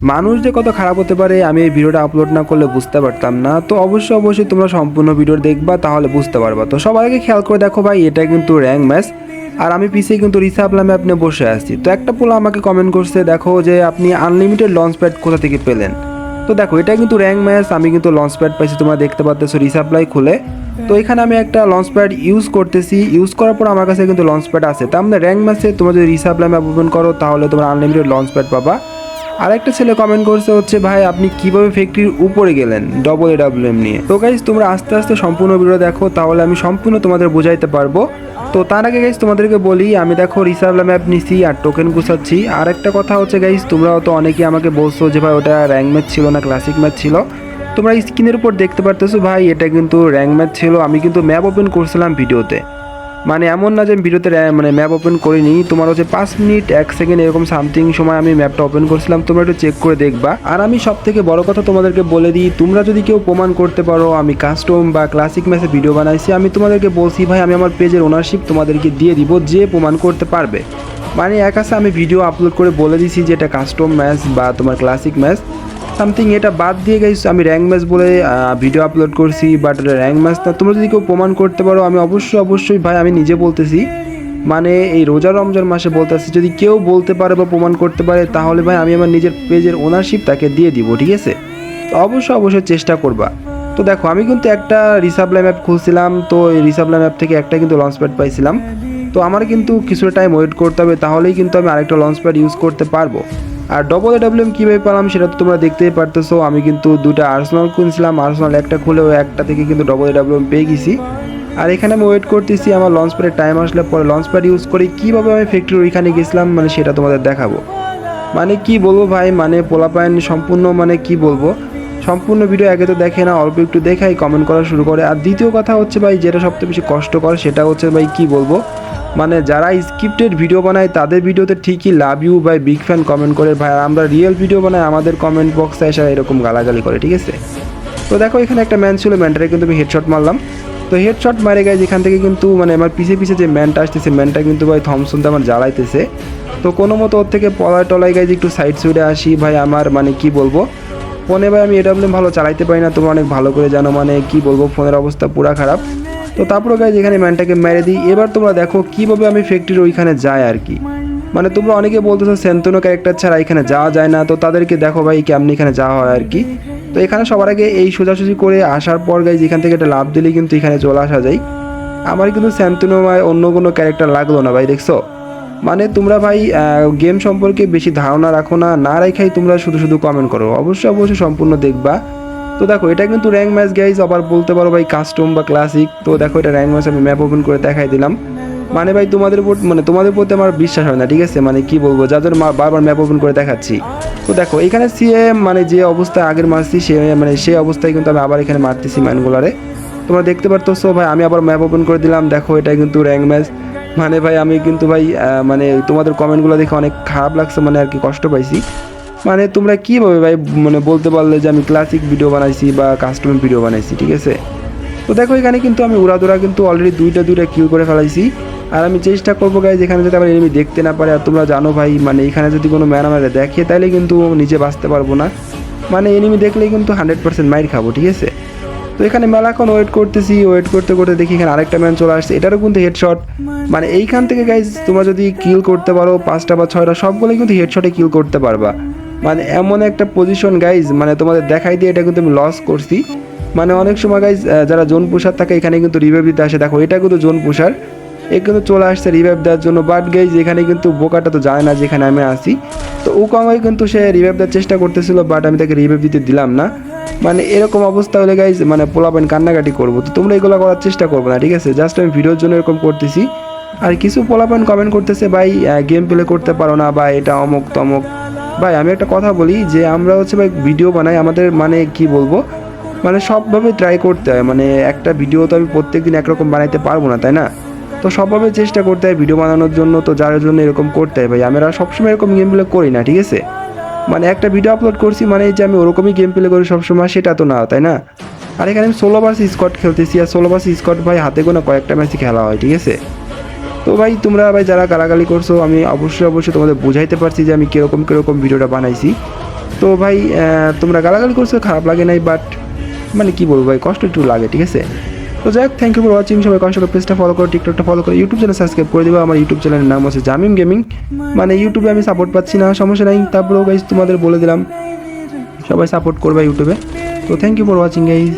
মানুষ যে কত খারাপ হতে পারে, আমি এই ভিডিওটা আপলোড না করলে বুঝতে পারতাম না। তো অবশ্যই অবশ্যই তোমরা সম্পূর্ণ ভিডিও দেখবা, তাহলে বুঝতে পারবা। তো সবার আগে খেয়াল করে দেখো ভাই, এটা কিন্তু র্যাঙ্ক ম্যাচ। আর আমি পিছিয়ে কিন্তু রিসাব নামে আপনি বসে আছি। তো একটা পোলা আমাকে কমেন্ট করছে, দেখো যে আপনি আনলিমিটেড লঞ্চ প্যাড কোথা থেকে পেলেন? তো দেখো, এটা কিন্তু র্যাঙ্ক ম্যাচ, আমি কিন্তু লঞ্চ প্যাড পাইছি, তোমরা দেখতে পাচ্ছ রিসাপ্লাই খুলে। তো এখানে আমি একটা লঞ্চ প্যাড ইউজ করতেছি। ইউজ করার পর আমার কাছে কিন্তু লঞ্চ প্যাড আছে। তার মানে র্যাঙ্ক ম্যাচে তোমরা যদি রিসাপ্লাই ম্যাপ ওপেন করো, তাহলে তোমরা আনলিমিটেড লঞ্চ প্যাড পাবা। আরেকটা ছেলে কমেন্ট করছে হচ্ছে, ভাই, আপনি কীভাবে ফ্যাক্টরির উপরে গেলেন? ডবল এ ডাব্লিউএম নিয়ে। তো গাইজ তোমরা আস্তে আস্তে সম্পূর্ণ ভিডিও দেখো, তাহলে আমি সম্পূর্ণ তোমাদের বোঝাইতে পারব। তো তার আগে গাইজ তোমাদেরকে বলি, আমি দেখো রিসার্ভ ম্যাপ নিছি আর টোকেন গুছাচ্ছি। আর একটা কথা হচ্ছে গাইজ তোমরাও তো অনেকেই আমাকে বলছো যে, ভাই, ওটা র্যাঙ্ক ম্যাচ ছিল না ক্লাসিক ম্যাচ ছিল। তোমরা স্ক্রিনের উপর দেখতে পারতেছো, ভাই, এটা কিন্তু র্যাঙ্ক ম্যাচ ছিল। আমি কিন্তু ম্যাপ ওপেন করছিলাম ভিডিওতে। মানে এমন না যে আমি ভিডিওতে মানে ম্যাপ ওপেন করিনি। তোমার হচ্ছে পাঁচ মিনিট, এক সেকেন্ড এরকম সামথিং সময় আমি ম্যাপটা ওপেন করছিলাম। তোমরা একটু চেক করে দেখবা। আর আমি সব থেকে বড় কথা তোমাদেরকে বলে দিই, তোমরা যদি কেউ প্রমাণ করতে পারো, আমি কাস্টম বা ক্লাসিক ম্যাচে ভিডিও বানাইছি, আমি তোমাদেরকে বলছি, ভাই, আমি আমার পেজের ওনারশিপ তোমাদেরকে দিয়ে দিব, যে প্রমাণ করতে পারবে। মানে এক আছে, আমি ভিডিও আপলোড করে বলে দিছি যে এটা কাস্টম ম্যাচ বা তোমার ক্লাসিক ম্যাচ সামথিং এটা বাদ দিয়ে গেছি আমি র্যাঙ্ক ম্যাচ বলে ভিডিও আপলোড করছি বাট র্যাঙ্ক ম্যাচ না। তোমরা যদি কেউ প্রমাণ করতে পারো, আমি অবশ্যই অবশ্যই ভাই, আমি নিজে বলতেছি। মানে এই রোজা রমজান মাসে বলতেছি, যদি কেউ বলতে পারে বা প্রমাণ করতে পারে, তাহলে ভাই, আমি আমার নিজের পেজের ওনারশিপ তাকে দিয়ে দিব, ঠিক আছে? তো অবশ্যই অবশ্যই চেষ্টা করবা। তো দেখো, আমি কিন্তু একটা রিসাপ্লাই ম্যাপ খুলছিলাম, তো এই রিসাপ্লাই ম্যাপ থেকে একটা কিন্তু লঞ্চ প্যাড পাইছিলাম। তো আমার কিন্তু কিছুটা টাইম ওয়েট করতে হবে, তাহলেই কিন্তু আমি আরেকটা লঞ্চ প্যাড ইউজ করতে পারব। আর ডবল ডাব্লিউএম কীভাবে পেলাম সেটা তো তোমরা দেখতেই পারতেছো, আমি কিন্তু দুটো আর্সেনাল খুলছিলাম আর্সেনাল একটা খুলে ওই একটা থেকে কিন্তু ডবল ডাব্লিউএম পেয়ে গেছি। আর এখানে আমি ওয়েট করতেছি, আমার লঞ্চ প্যাডের টাইম আসলে পরে লঞ্চ প্যাড ইউজ করে কীভাবে আমি ফ্যাক্টরি ওইখানে গেছিলাম মানে সেটা তোমাদের দেখাবো। মানে কি বলব ভাই মানে পোলাপায়ন সম্পূর্ণ মানে কি বলব? সম্পূর্ণ ভিডিও আগে তো দেখে না অল্প একটু দেখাই কমেন্ট করা শুরু করে। আর দ্বিতীয় কথা হচ্ছে ভাই, যেটা সবচেয়ে বেশি কষ্টকর সেটা হচ্ছে ভাই, কি বলব? মানে যারা স্ক্রিপ্টেড ভিডিও বানায়, তাদের ভিডিওতে ঠিকই লাভ ইউ ভাই বিগ ফ্যান কমেন্ট করে। ভাই, আর আমরা রিয়েল ভিডিও বানাই, আমাদের কমেন্ট বক্সে এসে এরকম গালাগালি করে, ঠিক আছে? তো দেখো, এখানে একটা ম্যান ছিল ম্যানটারে কিন্তু আমি হেডশট মারলাম। তো হেডশট মারে গেছে এখান থেকে কিন্তু মানে আমার পিছে পিছে যে ম্যানটা আসতেছে ম্যানটা কিন্তু ভাই থমসনতে আমার জ্বালাইতেছে। তো কোনো মতো ওর থেকে পলায় টলায় গেছে একটু সাইড সুইডে আসি। ভাই, আমার মানে কি বলব? ফোনে ভাই আমি এডাব্লিউএম ভালো চালাইতে পারি না, তোমরা অনেক ভালো করে জানো মানে কি বলব, ফোনের অবস্থা পুরা খারাপ। তো তারপরে গাইজ এখানে ম্যানটাকে মেরে দিই। এবার তোমরা দেখো কীভাবে আমি ফ্যাক্টরির ওইখানে যাই আর কি। মানে তোমরা অনেকে বলতেছো সেন্তনো ক্যারেক্টার ছাড়া এখানে যাওয়া যায় না। তো তাদেরকে দেখো ভাই কেমনি এখানে যাওয়া হয় আর কি। তো এখানে সবার আগে এই সোজাসুজি করে আসার পর গাইজ এখান থেকে একটা লাভ দিলেই কিন্তু এখানে চলে আসা যায়। আমার কিন্তু স্যান্তনোমায় অন্য কোনো ক্যারেক্টার লাগল না ভাই, দেখছ? মানে তোমরা ভাই গেম সম্পর্কে বেশি ধারণা রাখো না। না রেখাই তোমরা শুধু শুধু কমেন্ট করো। অবশ্যই অবশ্যই সম্পূর্ণ দেখবা। তো দেখো, এটা কিন্তু র্যাঙ্ক ম্যাচ গাইজ আবার বলতে পারো ভাই কাস্টম বা ক্লাসিক তো দেখো, এটা র্যাঙ্ক ম্যাচ আমি ম্যাপ ওপেন করে দেখাই দিলাম। মানে ভাই তোমাদের উপর মানে তোমাদের প্রতি আমার বিশ্বাস হয় না, ঠিক আছে? মানে কি বলব, যাদের বারবার ম্যাপ ওপেন করে দেখাচ্ছি। তো দেখো, এখানে সিএ মানে যে অবস্থায় আগের মারছি সে মানে সেই অবস্থায় কিন্তু আমি আবার এখানে মারতেছি ম্যানগুলারে তোমরা দেখতে পারতেছো ভাই, আমি আবার ম্যাপ ওপেন করে দিলাম। দেখো, এটা কিন্তু র্যাঙ্ক ম্যাচ মানে ভাই আমি কিন্তু ভাই মানে তোমাদের কমেন্টগুলো দেখে অনেক খারাপ লাগছে মানে আর কি কষ্ট পাইছি। মানে তোমরা কীভাবে ভাই মানে বলতে পারলে যে আমি ক্লাসিক ভিডিও বানাইছি বা কাস্টম ভিডিও বানাইছি, ঠিক আছে? তো দেখো, এখানে কিন্তু আমি উড়াদুরা কিন্তু অলরেডি দুইটা দুইটা কিল করে ফেলাইছি। আর আমি চেষ্টা করব গাই যেখানে যাতে আবার এনিমি দেখতে না পারে। আর তোমরা জানো ভাই মানে এখানে যদি কোনো ম্যান আমাদের দেখে তাহলে কিন্তু নিজে বাঁচতে পারব না। মানে এনিমি দেখলেই কিন্তু হান্ড্রেড পার্সেন্ট মাইর খাব, ঠিক আছে? তো এখানে মেলাক্ষণ ওয়েট করতেছি। ওয়েট করতে করতে দেখি এখানে আরেকটা ম্যান চলে আসছে। এটারও কিন্তু হেডশট মানে এইখান থেকে গাইজ তোমরা যদি কিল করতে পারো, পাঁচটা বা ছয়টা, সবগুলোই কিন্তু হেডশটে কিল করতে পারবা। মানে এমন একটা পজিশন গাইজ মানে তোমাদের দেখাই দিয়ে এটা কিন্তু আমি লস করছি। মানে অনেক সময় গাইজ যারা জোন পুষার থাকে, এখানে কিন্তু রিভাইভ দিতে আসে। দেখো, এটা কিন্তু জোন পুষার এ কিন্তু চলে আসছে রিভাইভ দেওয়ার জন্য। বাট গাইজ এখানে কিন্তু বোকাটা তো জানে না যেখানে আমি আসি তো ও কমাই কিন্তু সে রিভাইভ দেওয়ার চেষ্টা করতেছিল বাট আমি তাকে রিভাইভ দিতে দিলাম না। মানে এরকম অবস্থা হলে গাইজ মানে পোলাপান কান্নাকাটি করব। তো তোমরা এগুলো করার চেষ্টা করব না, ঠিক আছে? জাস্ট আমি ভিডিওর জন্য এরকম করতেছি। আর কিছু পোলাপান কমেন্ট করতেছে, ভাই গেম প্লে করতে পারো না, বা এটা অমুক তমুক ভাই, আমি একটা কথা বলি যে আমরা হচ্ছে ভাই ভিডিও বানাই, আমাদের মানে কি বলব? মানে সবভাবে ট্রাই করতে হয়। মানে একটা ভিডিও তো আমি প্রত্যেক দিন একরকম বানাইতে পারব না, তাই না? তো সবভাবে চেষ্টা করতে হয় ভিডিও বানানোর জন্য, তো যার জন্য এরকম করতে হয় ভাই। আমরা সবসময় এরকম গেম প্লে করি না, ঠিক আছে? মানে একটা ভিডিও আপলোড করছি মানে যে আমি ওরকমই গেম প্লে করি সবসময়, সেটা তো না, তাই না? আর এখানে আমি ষোলো বার্স স্কট খেলতেছি, আর ষোলো বার্স স্কট ভাই হাতে গোনা কয়েকটা ম্যাচই খেলা হয়, ঠিক আছে? তো ভাই, তোমরা ভাই যারা গালাগালি করছ, আমি অবশ্যই অবশ্যই তোমাদের বুঝাইতে পারছি যে আমি কীরকম কীরকম ভিডিওটা বানাইছি। তো ভাই তোমরা গালাগালি করছ, খারাপ লাগে নাই বাট মানে কি বলব ভাই, কষ্ট একটু লাগে, ঠিক আছে? তো যাই হোক থ্যাংক ইউ ফর ওয়াচিং সবাই কষ্ট করে পেজটা ফলো করো টিকটকটা ফলো করো ইউটিউব চ্যানেল সাবস্ক্রাইব করে দেবো। আমার ইউটিউব চ্যানেলের নাম হচ্ছে জামিম গেমিং মানে ইউটিউবে আমি সাপোর্ট পাচ্ছি না, সমস্যা নাই। তারপরেও গাইজ তোমাদের বলে দিলাম, সবাই সাপোর্ট করবে ইউটিউবে তো thank you for watching guys